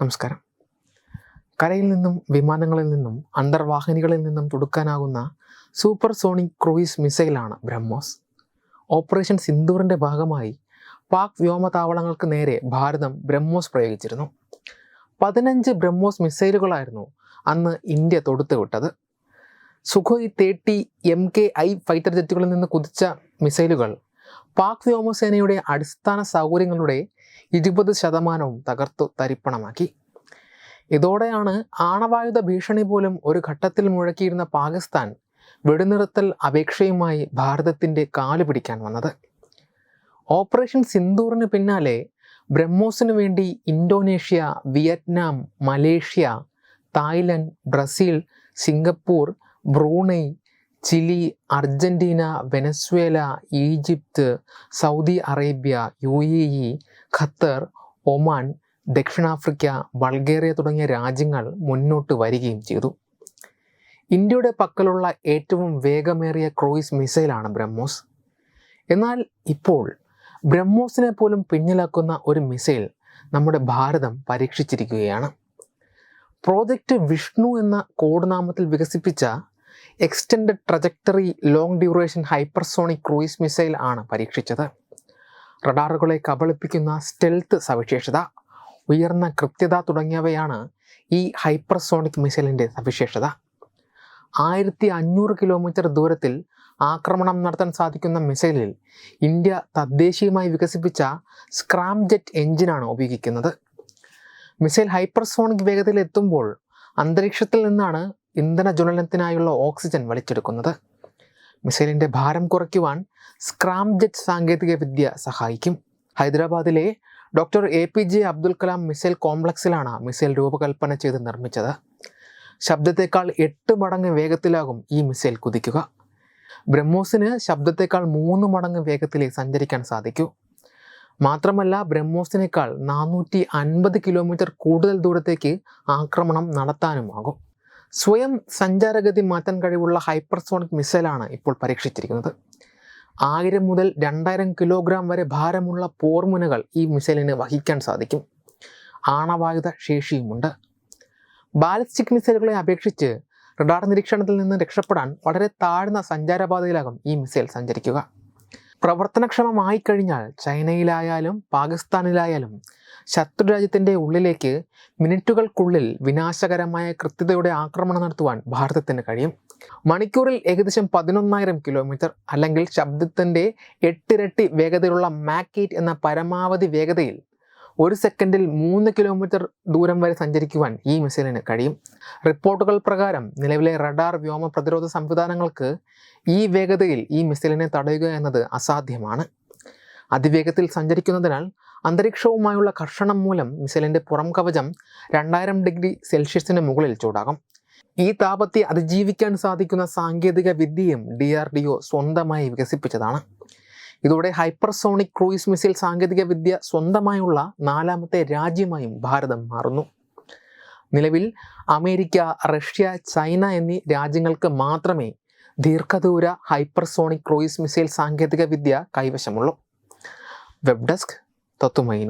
നമസ്കാരം. കരയിൽ നിന്നും വിമാനങ്ങളിൽ നിന്നും അന്തർവാഹിനികളിൽ നിന്നും തുടുക്കാനാകുന്ന സൂപ്പർ സോണിക് ക്രൂയിസ് മിസൈലാണ് ബ്രഹ്മോസ്. ഓപ്പറേഷൻ സിന്ദൂറിന്റെ ഭാഗമായി പാക് വ്യോമതാവളങ്ങൾക്ക് നേരെ ഭാരതം ബ്രഹ്മോസ് പ്രയോഗിച്ചിരുന്നു. പതിനഞ്ച് ബ്രഹ്മോസ് മിസൈലുകളായിരുന്നു അന്ന് India തൊടുത്തുവിട്ടത്. Sukhoi thirty M K I fighter ജെറ്റുകളിൽ നിന്ന് കുതിച്ച മിസൈലുകൾ പാക് വ്യോമസേനയുടെ അടിസ്ഥാന സൗകര്യങ്ങളുടെ ഇരുപത് ശതമാനവും തകർത്തു തരിപ്പണമാക്കി. ഇതോടെയാണ് ആണവായുധ ഭീഷണി പോലും ഒരു ഘട്ടത്തിൽ മുഴക്കിയിരുന്ന പാകിസ്ഥാൻ വെടിനിർത്തൽ അപേക്ഷയുമായി ഭാരതത്തിന്റെ കാൽ പിടിക്കാൻ വന്നത്. ഓപ്പറേഷൻ സിന്ദൂറിന് പിന്നാലെ ബ്രഹ്മോസിന് വേണ്ടി Indonesia Vietnam Malaysia Thailand Brazil Singapore Brunei Chile Argentina Venezuela Egypt Saudi Arabia U A E Qatar Oman ദക്ഷിണാഫ്രിക്ക ബൾഗേറിയ തുടങ്ങിയ രാജ്യങ്ങൾ മുന്നോട്ട് വരികയും ചെയ്തു. ഇന്ത്യയുടെ പക്കലുള്ള ഏറ്റവും വേഗമേറിയ ക്രൂയിസ് മിസൈലാണ് ബ്രഹ്മോസ്. എന്നാൽ ഇപ്പോൾ ബ്രഹ്മോസിനെ പോലും പിന്നിലാക്കുന്ന ഒരു മിസൈൽ നമ്മുടെ ഭാരതം പരീക്ഷിച്ചിരിക്കുകയാണ്. പ്രോജക്റ്റ് വിഷ്ണു എന്ന കോഡ് നാമത്തിൽ വികസിപ്പിച്ച extend trajectory long duration hypersonic cruise missile ആണ് പരീക്ഷിച്ചത്. റഡാറുകളെ കബളിപ്പിക്കുന്ന സ്റ്റെൽത്ത് സവിശേഷത ഉയർന്ന കൃത്യത തുടങ്ങിയവയാണ് ഈ ഹൈപ്പർസോണിക് മിസൈലിന്റെ സവിശേഷത. ആയിരത്തി അഞ്ഞൂറ് കിലോമീറ്റർ ദൂരത്തിൽ ആക്രമണം നടത്താൻ സാധിക്കുന്ന മിസൈലിൽ ഇന്ത്യ തദ്ദേശീയമായി വികസിപ്പിച്ച സ്ക്രാം ജെറ്റ് എഞ്ചിനാണ് ഉപയോഗിക്കുന്നത്. മിസൈൽ ഹൈപ്പർസോണിക് വേഗതയിൽ എത്തുമ്പോൾ അന്തരീക്ഷത്തിൽ നിന്നാണ് ഇന്ധന ജ്വലനത്തിനായുള്ള ഓക്സിജൻ വലിച്ചെടുക്കുന്നത്. മിസൈലിന്റെ ഭാരം കുറയ്ക്കുവാൻ സ്ക്രാം ജെറ്റ് സാങ്കേതിക വിദ്യ സഹായിക്കും. ഹൈദരാബാദിലെ doctor A P J Abdul Kalam missile കോംപ്ലക്സിലാണ് missile രൂപകൽപ്പന ചെയ്ത് നിർമ്മിച്ചത്. ശബ്ദത്തേക്കാൾ എട്ട് മടങ്ങ് വേഗത്തിലാകും ഈ മിസൈൽ കുതിക്കുക. ബ്രഹ്മോസിന് ശബ്ദത്തേക്കാൾ മൂന്ന് മടങ്ങ് വേഗത്തിൽ സഞ്ചരിക്കാൻ സാധിക്കൂ. മാത്രമല്ല ബ്രഹ്മോസിനേക്കാൾ നാനൂറ്റി അൻപത് കിലോമീറ്റർ കൂടുതൽ ദൂരത്തേക്ക് ആക്രമണം നടത്താനുമാകും. സ്വയം സഞ്ചാരഗതി മാറ്റാൻ കഴിവുള്ള ഹൈപ്പർസോണിക് മിസൈലാണ് ഇപ്പോൾ പരീക്ഷിച്ചിരിക്കുന്നത്. ആയിരം മുതൽ രണ്ടായിരം കിലോഗ്രാം വരെ ഭാരമുള്ള പോർമുനകൾ ഈ മിസൈലിന് വഹിക്കാൻ സാധിക്കും. ആണവായുധ ശേഷിയുമുണ്ട്. ബാലിസ്റ്റിക് മിസൈലുകളെ അപേക്ഷിച്ച് റഡാർ നിരീക്ഷണത്തിൽ നിന്ന് രക്ഷപ്പെടാൻ വളരെ താഴ്ന്ന സഞ്ചാരപാതയിലാകും ഈ മിസൈൽ സഞ്ചരിക്കുക. പ്രവർത്തനക്ഷമമായി കഴിഞ്ഞാൽ ചൈനയിലായാലും പാകിസ്ഥാനിലായാലും ശത്രുരാജ്യത്തിന്റെ ഉള്ളിലേക്ക് മിനിറ്റുകൾക്കുള്ളിൽ വിനാശകരമായ കൃത്യതയുടെ ആക്രമണം നടത്തുവാൻ ഭാരതത്തിന് കഴിയും. മണിക്കൂറിൽ ഏകദേശം പതിനൊന്നായിരം കിലോമീറ്റർ അല്ലെങ്കിൽ ശബ്ദത്തിന്റെ എട്ടിരട്ടി വേഗതയിലുള്ള മാക്കേറ്റ് എന്ന പരമാവധി വേഗതയിൽ ഒരു സെക്കൻഡിൽ മൂന്ന് കിലോമീറ്റർ ദൂരം വരെ സഞ്ചരിക്കുവാൻ ഈ മിസൈലിന് കഴിയും. റിപ്പോർട്ടുകൾ പ്രകാരം നിലവിലെ റഡാർ വ്യോമ പ്രതിരോധ സംവിധാനങ്ങൾക്ക് ഈ വേഗതയിൽ ഈ മിസൈലിനെ തടയുക എന്നത് അസാധ്യമാണ്. അതിവേഗത്തിൽ സഞ്ചരിക്കുന്നതിനാൽ അന്തരീക്ഷവുമായുള്ള കർഷണം മൂലം മിസൈലിന്റെ പുറം കവചം രണ്ടായിരം ഡിഗ്രി സെൽഷ്യസിന് മുകളിൽ ചൂടാകും. ഈ താപത്തെ അതിജീവിക്കാൻ സാധിക്കുന്ന സാങ്കേതിക വിദ്യയും ഡി ആർ ഡി ഒ സ്വന്തമായി വികസിപ്പിച്ചതാണ്. ഇതോടെ ഹൈപ്പർസോണിക് ക്രൂയിസ് മിസൈൽ സാങ്കേതിക വിദ്യ സ്വന്തമായുള്ള നാലാമത്തെ രാജ്യമായും ഭാരതം മാറുന്നു. നിലവിൽ അമേരിക്ക റഷ്യ ചൈന എന്നീ രാജ്യങ്ങൾക്ക് മാത്രമേ ദീർഘദൂര ഹൈപ്പർസോണിക് ക്രൂയിസ് മിസൈൽ സാങ്കേതിക വിദ്യ കൈവശമുള്ളൂ. വെബ് ഡെസ്ക് തത്തുമൈ